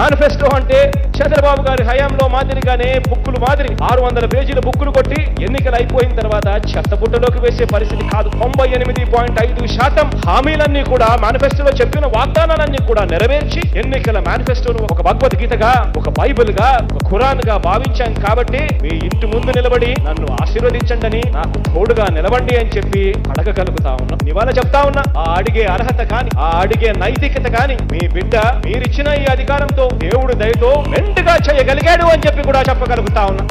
Manifesto అంటే చంద్రబాబు గారి హయాంలో మాదిరిగానే బుక్కులు మాదిరి ఆరు వందల పేజీల బుక్కులు కొట్టి అయిపోయిన తర్వాత చెత్తబుట్టలోకి వేసే పరిస్థితి కాదు. తొంభై ఎనిమిది పాయింట్ ఐదు శాతం హామీలన్నీ కూడా మేనిఫెస్టోలో చెప్పిన వాగ్దానాలన్నీ కూడా నెరవేర్చి ఎన్నికల మేనిఫెస్టోను ఒక భగవద్గీతగా ఒక బైబిల్గా ఒక ఖురాన్గా భావించాం కాబట్టి మీ ఇంటి ముందు నిలబడి నన్ను ఆశీర్వదించండి నాకు తోడుగా నిలబండి అని చెప్పి అడగగలుగుతా ఉన్నా. ఇవాళ చెప్తా ఉన్నా. ఆ అడిగే అర్హత కాని ఆ అడిగే నైతికత కాని మీ బిడ్డ మీరిచ్చిన ఈ అధికారంతో దేవుడు దయతో మెండుగా చేయగలిగాడు అని చెప్పి కూడా చెప్పగలుగుతా ఉన్నా.